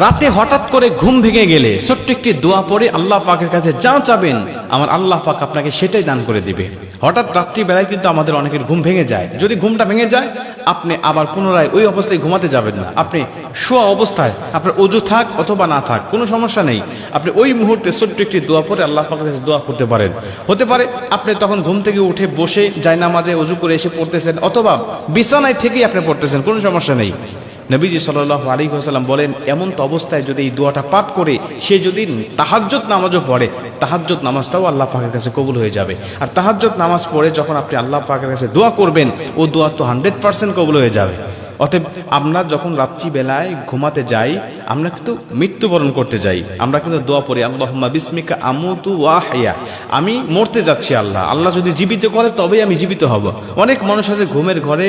রাতে হঠাৎ করে ঘুম ভেঙে গেলে ছোট্ট একটি দোয়া পড়ে আল্লাহ পাকের কাছে যা চাবেন আমার আল্লাহ পাক আপনাকে সেটাই দান করে দিবে। হঠাৎ রাত্রি বেলায় কিন্তু আমাদের অনেকের ঘুম ভেঙে যায়। যদি ঘুমটা ভেঙে যায়, আপনি আবার পুনরায় ওই অবস্থায় ঘুমাতে যাবেন না। আপনি শোয়া অবস্থায়, আপনার অজু থাক অথবা না থাক, কোনো সমস্যা নেই। আপনি ওই মুহূর্তে ছোট্ট একটি দোয়া পরে আল্লাহ পাকের কাছে দোয়া করতে পারেন। হতে পারে আপনি তখন ঘুম থেকে উঠে বসে জায়নামাজে অজু করে এসে পড়তেছেন অথবা বিছানায় থেকেই আপনি পড়তেছেন, কোনো সমস্যা নেই। নবীজি সাল্লাহ আলী সাল্লাম বলেন, এমন তো অবস্থায় যদি এই দোয়াটা পাঠ করে সে যদি তাহাজ্জত নামাজও পড়ে তাহাজ্জত নামাজটাও আল্লাহ পাকের কাছে কবুল হয়ে যাবে। আর তাহাজ্জত নামাজ পড়ে যখন আপনি আল্লাহ পাকের কাছে দোয়া করবেন, ও দোয়া তো হান্ড্রেড পার্সেন্ট কবুল হয়ে যাবে। অতএব আমরা যখন রাত্রিবেলায় ঘুমাতে যাই, আমরা কিন্তু মৃত্যুবরণ করতে যাই। আমরা কিন্তু দোয়া পড়ি, আল্লাহুম্মা বিসমিকা আমুতু ওয়া হাইয়া আমি মরতে যাচ্ছি আল্লাহ। আল্লাহ যদি জীবিত করে, তবেই আমি জীবিত হব। অনেক মানুষ আছে ঘুমের ঘরে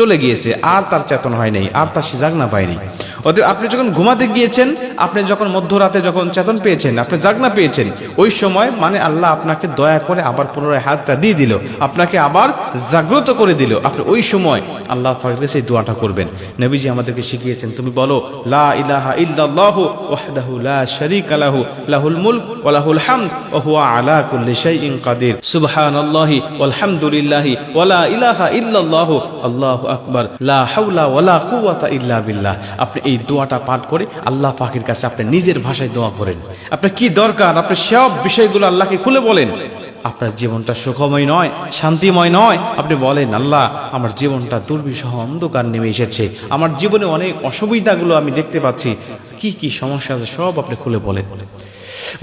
চলে গিয়েছে, আর তার চেতন হয়নি আর তার সে জাগনা পায়নি অতএব আপনি যখন ঘুমাতে গিয়েছেন আপনি যখন মধ্যরাতে যখন চেতন পেয়েছেন, আপনি জাগনা পেয়েছেন, ওই সময় মানে আল্লাহ আপনাকে দয়া করে আবার পুনরায় হাতটা দিয়ে দিল, আপনাকে আবার জাগ্রত করে দিল। আপনি ওই সময় আল্লাহ পাকের সেই দোয়াটা করবেন। নবীজি আমাদেরকে শিখিয়েছেন, তুমি বলো আপনি এই দোয়াটা পাঠ করে আল্লাহ পাকের কাছে আপনি নিজের ভাষায় দোয়া করেন। আপনার কি দরকার? আপনি সব বিষয়গুলো আল্লাহকে খুলে বলেন। আপনার জীবনটা সুখময় নয়, শান্তিময় নয়। আপনি বলেন, আল্লাহ, আমার জীবনটা দুর্বিষহ অন্ধকার নেমে এসেছে। আমার জীবনে অনেক অসুবিধাগুলো আমি দেখতে পাচ্ছি। কি কি সমস্যা আছে সব আপনি খুলে বলেন।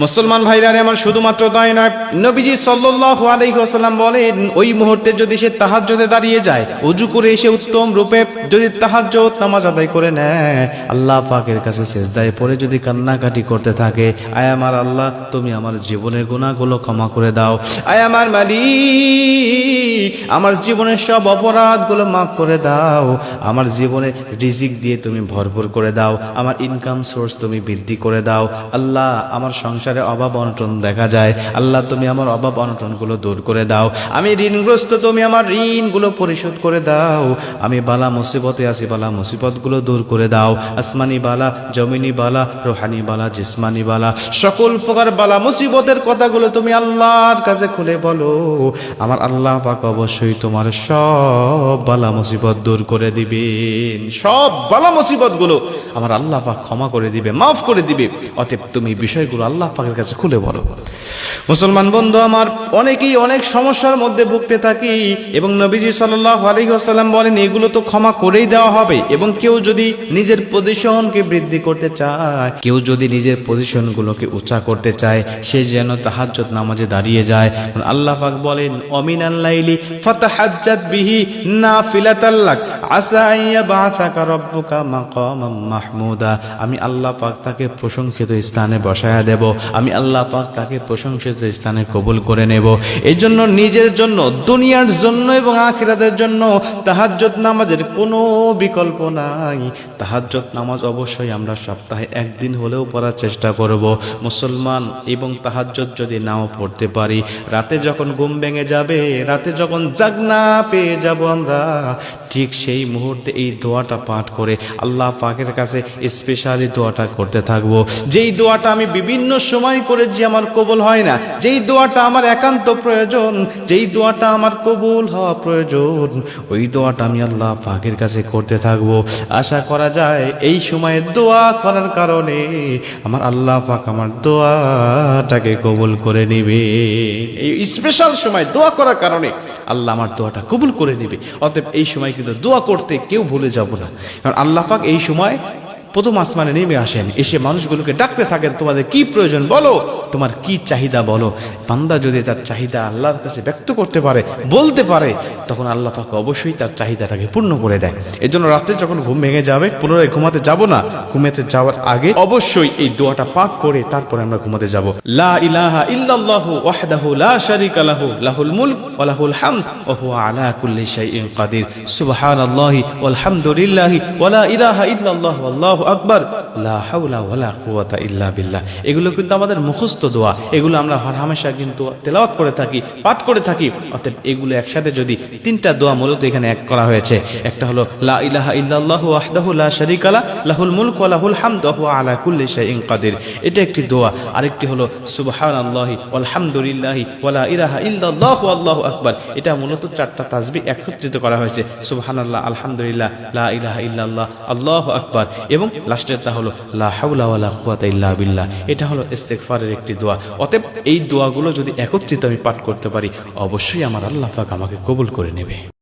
মুসলমান ভাইরা আমার শুধুমাত্র তাই নয়, নবীজি সাল্লাল্লাহু আলাইহি বলেন, ওই মুহূর্তে যদি সে তাহাজ্জুদে দাঁড়িয়ে যায় ওযু করে এসে উত্তম রূপে যদি তাহাজ্জুদ নামাজ আদায় করে নেয়, আল্লাহ পাকের কাছে সেজদায় পড়ে যদি কান্নাকাটি করতে থাকে, আয় আমার আল্লাহ, তুমি আমার জীবনের গুনাহগুলো ক্ষমা করে দাও। আয় আমার মালিক, আমার জীবনের সব অপরাধগুলো মাফ করে দাও। আমার জীবনে রিজিক দিয়ে তুমি ভরপুর করে দাও। আমার ইনকাম সোর্স তুমি বৃদ্ধি করে দাও। আল্লাহ, আমার সংসারে অভাব অনটন দেখা যায়। আল্লাহ, তুমি আমার অভাব অনটনগুলো দূর করে দাও। আমি ঋণগ্রস্ত, তুমি আমার ঋণগুলো পরিশোধ করে দাও। আমি বালা মুসিবতে আছি, বালা মুসিবতগুলো দূর করে দাও। আসমানি বালা, জমিনি বালা, রোহানি বালা, জিসমানি বালা। সকল প্রকার বালা মুসিবতের কথাগুলো তুমি আল্লাহর কাছে খুলে বলো। আমার আল্লাহ পাক অবশ্যই তোমার সব বালা মুসিবত দূর করে দিবেন সব বালা মুসিবতগুলো আমার আল্লাহ পাক ক্ষমা করে দিবে, মাফ করে দিবে। অতএব তুমি বিষয়গুলো আল্লাহ পাকের কাছে খুলে বলো। মুসলমান বন্ধু, আমার অনেকেই অনেক সমস্যার মধ্যে ভুগতে থাকি এবং নবীজি সাল্লাহ আসাল্লাম বলেন, এগুলো তো ক্ষমা করেই দেওয়া হবে এবং কেউ যদি নিজের পজিশনকে বৃদ্ধি করতে চায়, কেউ যদি নিজের পজিশনগুলোকে উঁচা করতে চায়, সে যেন তাহাজ্জত নামাজে দাঁড়িয়ে যায়। আল্লাহ পাক বলেন, অমিনাল লাইলি ফাতাহাজ্জাত বিহি নাফিলাতাল্লাক আসা আইয়া বাআসাকা রাব্বুকা মাহমুদা। আমি আল্লাহ পাক তাকে প্রশংসিত স্থানে বসায়া দেব। আমি আল্লাহ পাক তাকে প্রশংসিত স্থানে কবুল করে নেব। এই জন্য নিজের জন্য, দুনিয়ার জন্য এবং আখিরাতের জন্য তাহাজ্জত নামাজের কোনো বিকল্প নাই। তাহাজ্জত নামাজ অবশ্যই আমরা সপ্তাহে একদিন হলেও পড়ার চেষ্টা করব। মুসলমান এবং তাহাজ্জত যদি নাও পড়তে পারি, রাতে যখন ঘুম ভেঙে যাবে, রাতে যখন জাগনা পেয়ে যাব আমরা। ঠিক সেই মুহূর্তে এই দোয়াটা পাঠ করে আল্লাহ পাকের কাছে স্পেশালি দোয়াটা করতে থাকব। যেই দোয়াটা আমি বিভিন্ন সময় করেছি আমার কবুল হয় না, যেই দোয়াটা আমার একান্ত প্রয়োজন, যেই দোয়াটা আমার কবুল হওয়া প্রয়োজন, ওই দোয়াটা আমি আল্লাহ পাকের কাছে করতে থাকব। আশা করা যায় এই সময়ে দোয়া করার কারণে আমার আল্লাহ পাক আমার দোয়াটাকে কবুল করে নিবে। এই স্পেশাল সময় দোয়া করার কারণে আল্লাহ আমার দোয়াটা কবুল করে নেবে। অতএব এই সময় কিন্তু দোয়া করতে কেউ ভুলে যাব না। কারণ আল্লাহ পাক এই সময় প্রথম আসমানে নেমে আসেন। এসে মানুষগুলোকে ডাকতে থাকেন, তোমাদের কি প্রয়োজন বলো? তোমার কি চাহিদা বলো? বান্দা যদি তার চাহিদা আল্লাহর কাছে ব্যক্ত করতে পারে, বলতে পারে, তখন আল্লাহ পাক অবশ্যই তার চাহিদাটাকে পূর্ণ করে দেয় এই জন্য রাতে যখন ঘুম ভেঙে যাবে, পুনরায় ঘুমাতে যাব না। ঘুমাতে যাওয়ার আগে অবশ্যই এই দোয়াটা পাক করে তারপরে আমরা ঘুমাতে যাব। লা ইলাহা ইল্লাল্লাহু ওয়াহদাহু লা শারীকা লাহু, লাহুল মুলক ওয়া লাহুল হামদ, ওয়া হুয়া আলা কুল্লি শাইইন কাদির। সুবহানাল্লাহি ওয়াল ওয়া লা ইলাহা আকবার এগুলো কিন্তু আমাদের মুখস্থ দোয়া। এগুলো আমরা হামেশা কিন্তু তেলাওয়াত করে থাকি, পাঠ করে থাকি। অতএব এগুলো একসাথে যদি তিনটা দোয়া মূলত এখানে এক করা হয়েছে। একটা হলো এটা একটি দোয়া। আরেকটি হলো আকবার। এটা মূলত চারটা তাসবিহ একত্রিত করা হয়েছে। সুবহানাল্লাহ, আলহামদুলিল্লাহ, লা ইল্লাল্লাহ, আল্লাহু আকবার। এবং লাস্টেরটা হলো লা হাওলা ওয়ালা বিল্লাহ। এটা হলো ইস্তেকফারের একটি দোয়া। অতএব এই দোয়াগুলো যদি একত্রিত আমি পাঠ করতে পারি, অবশ্যই আমার আল্লাহ আমাকে কবুল করে নেবে।